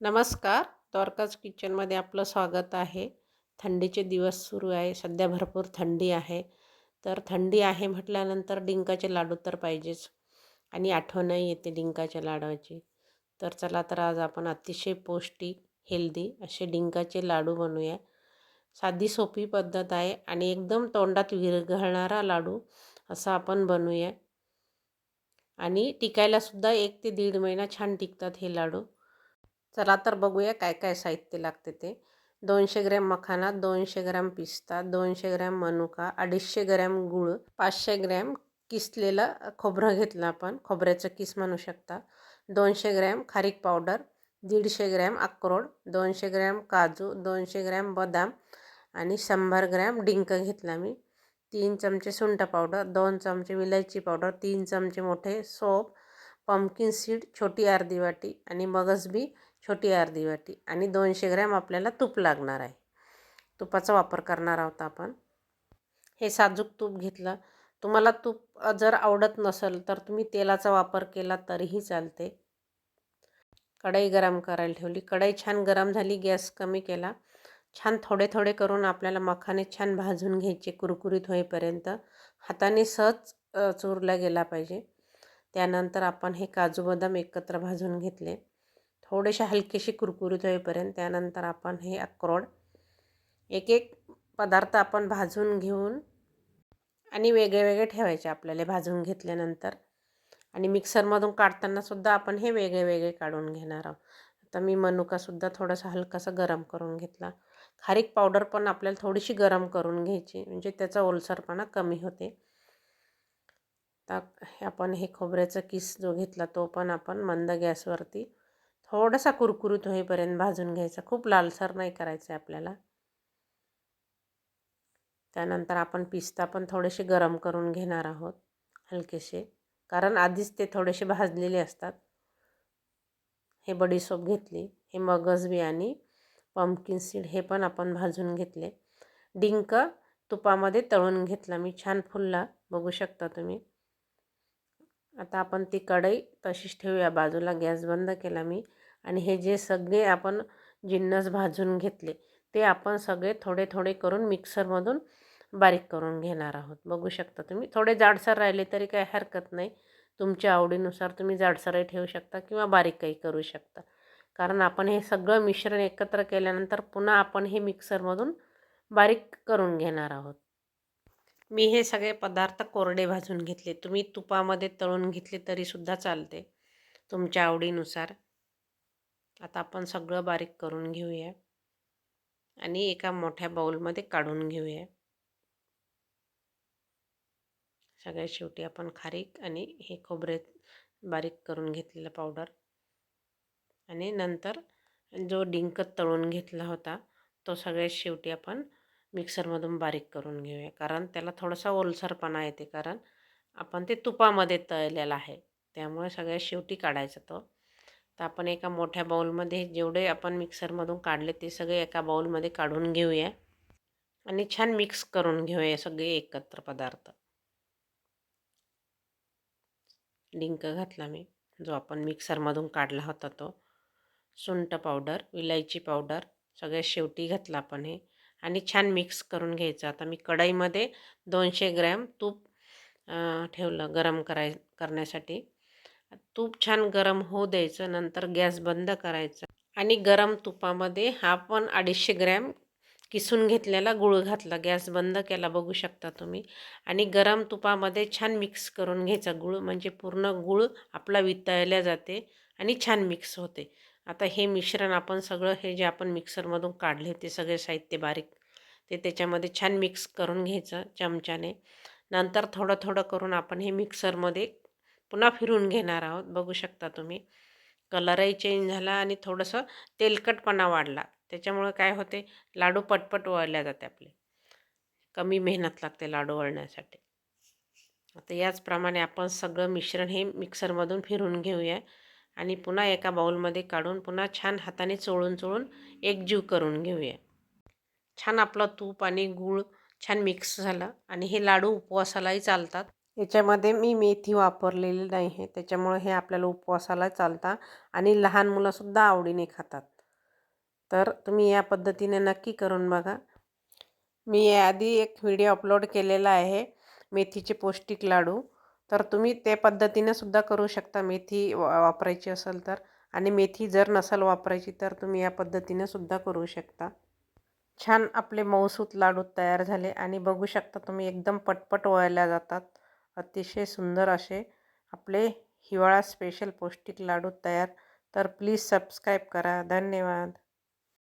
नमस्कार. द्वारकाज किचनमध्ये आपलं स्वागत आहे. थंडीचे दिवस सुरू आहे. सध्या भरपूर थंडी आहे. तर थंडी आहे म्हटल्यानंतर डिंकाचे लाडू तर पाहिजेच. आणि आठवणही येते डिंकाच्या लाडूची तर चला तर आज आपण अतिशय पौष्टिक हेल्दी असे डिंकाचे लाडू बनवूया. साधी सोपी पद्धत आहे आणि एकदम तोंडात विरघळणारा लाडू असा आपण बनवूया. आणि टिकायलासुद्धा एक ते दीड महिना छान टिकतात हे लाडू. चला तर बघूया काय काय साहित्य लागते ते. दोनशे ग्रॅम मखाना दोनशे ग्रॅम पिस्ता दोनशे ग्रॅम मनुका अडीचशे ग्रॅम गूळ पाचशे ग्रॅम किसलेलं खोबरं घेतलं आपण. खोबऱ्याचं किस म्हणू शकता. दोनशे ग्रॅम खारीक पावडर दीडशे ग्रॅम अक्रोड दोनशे ग्रॅम काजू दोनशे ग्रॅम बदाम आणि शंभर ग्रॅम डिंक घेतला मी. तीन चमचे सुंठ पावडर दोन चमचे विलायची पावडर तीन चमचे मोठे सोप पंपकिन सीड छोटी अर्धी वाटी आणि मगजबी छोटी अर्धी वाटी आणि दोनशे ग्रॅम आपल्याला तूप लागणार आहे. तुपाचा वापर करणार आहोत आपण. हे साजूक तूप घेतलं. तुम्हाला तूप जर आवडत नसेल तर तुम्ही तेलाचा वापर केला तरीही चालते. कढई गरम करायला ठेवली. कढई छान गरम झाली गॅस कमी केला. छान थोडे थोडे करून आपल्याला मखाने छान भाजून घ्यायचे कुरकुरीत होईपर्यंत. हाताने सहज चुरला गेला पाहिजे. त्यानंतर आपण हे काजू बदाम एकत्र भाजून घेतले. थोडेसे हलकेसे कुरकुरीत होईपर्यंत त्यानंतर आपण हे अक्रोड एक एक पदार्थ आपण भाजून घेऊन आणि वेगळे वेगळे ठेवायचे आपल्याला भाजून घेतल्यानंतर. आणि मिक्सरमधून काढतानासुद्धा आपण हे वेगळे वेगळे काढून घेणार आहोत. आता मी मनुकासुद्धा थोडासा हलकासा गरम करून घेतला. खारीक पावडर पण आपल्याला थोडीशी गरम करून घ्यायची म्हणजे त्याचा ओलसरपणा कमी होते. तर आपण हे खोबऱ्याचा किस जो घेतला तो पण आपण मंद गॅसवरती थोडासा कुरकुरीत होईपर्यंत भाजून घ्यायचा. खूप लालसर नाही करायचं आहे आपल्याला. त्यानंतर आपण पिस्ता पण थोडेसे गरम करून घेणार आहोत हलकेसे. कारण आधीच ते थोडेसे भाजलेले असतात. हे बडीसोप घेतली हे मगज बियाणी आणि पंपकिन सीड हे पण आपण भाजून घेतले. डिंक तुपामध्ये तळून घेतला. मी छान फुलला. बघू शकता तुम्ही. आता आपण ती कढई तशीच ठेवूया. बाजूला गॅस बंद केला मी. आणि हे जे सगळे आपण जिन्नस भाजून घेतले ते आपण सगळे थोडे थोडे करून मिक्सरमधून बारीक करून घेणार आहोत. बघू शकता तुम्ही थोडे जाडसर राहिले तरी काही हरकत नाही. तुमच्या आवडीनुसार तुम्ही जाडसरही ठेवू शकता किंवा बारीकही करू शकता. कारण आपण हे सगळं मिश्रण एकत्र केल्यानंतर पुन्हा आपण हे मिक्सरमधून बारीक करून घेणार आहोत. मी हे सगळे पदार्थ कोरडे भाजून घेतले. तुम्ही तुपामध्ये तळून घेतले तरीसुद्धा चालते. तुमच्या आवडीनुसार. आता आपण सगळं बारीक करून घेऊया. आणि एका मोठ्या बाऊलमध्ये काढून घेऊया. सगळ्यात शेवटी आपण खारीक आणि हे खोबरे बारीक करून घेतलेलं पावडर. आणि नंतर जो डिंक तळून घेतला होता तो सगळ्यात शेवटी आपण मिक्सरमधून बारीक करून घेऊया. कारण त्याला थोडासा ओलसरपणा येते. कारण आपण ते तुपामध्ये तळलेलं आहे. त्यामुळे सगळ्यात शेवटी काढायचा तो. तर आपण एका मोठ्या बाऊलमध्ये जेवढे आपण मिक्सरमधून काढले ते सगळे एका बाऊलमध्ये काढून घेऊया. आणि छान मिक्स करून घेऊया सगळे एकत्र पदार्थ. डिंक घातला मी जो आपण मिक्सरमधून काढला होता तो. सुंट पावडर विलायची पावडर सगळ्या शेवटी घातला आपण हे. आणि छान मिक्स करून घ्यायचं. आता मी कढईमध्ये दोनशे ग्रॅम तूप ठेवलं गरम कराय करण्यासाठी. तूप छान गरम होऊ द्यायचं नंतर गॅस बंद करायचा. आणि गरम तुपामध्ये हा पण अडीचशे ग्रॅम किसून घेतलेला गुळ घातला. गॅस बंद केला बघू शकता तुम्ही. आणि गरम तुपामध्ये छान मिक्स करून घ्यायचा गुळ म्हणजे पूर्ण गुळ आपला वितळल्या जाते आणि छान मिक्स होते. आता हे मिश्रण आपण सगळं हे जे आपण मिक्सरमधून काढले ते सगळे साहित्य बारीक ते त्याच्यामध्ये छान मिक्स करून घ्यायचं चमच्याने. नंतर थोडं थोडं करून आपण हे मिक्सरमध्ये पुन्हा फिरून घेणार आहोत बघू शकता तुम्ही. कलरही चेंज झाला आणि थोडंसं तेलकटपणा वाढला. त्याच्यामुळं काय होते लाडू पटपट वळल्या जाते आपले. कमी मेहनत लागते लाडू वळण्यासाठी आता याचप्रमाणे आपण सगळं मिश्रण हे मिक्सरमधून फिरून घेऊया आणि पुन्हा एका बाऊलमध्ये काढून पुन्हा छान हाताने चोळून चोळून एकजीव करून घेऊया. छान आपलं तूप आणि गूळ छान मिक्स झालं आणि हे लाडू उपवासालाही चालतात. याच्यामध्ये मी मेथी वापरलेली नाही आहे त्याच्यामुळे हे आपल्याला उपवासाला चालतात आणि लहान मुलंसुद्धा आवडीने खातात. तर तुम्ही या पद्धतीने नक्की करून बघा. मी याआधी एक व्हिडिओ अपलोड केलेला आहे मेथीचे पौष्टिक लाडू. तर तुम्ही त्या पद्धतीने सुद्धा करू शकता मेथी वा वापरायची असेल तर. आणि मेथी जर नसेल वापरायची तर तुम्ही या पद्धतीने सुद्धा करू शकता. छान आपले मऊसूत लाडू तयार झाले आणि बघू शकता तुम्ही एकदम पटपट वळल्या जातात. अतिशय सुंदर असे आपले हिवाळा स्पेशल पौष्टिक लाडू तयार. तर प्लीज सबस्क्राईब करा. धन्यवाद.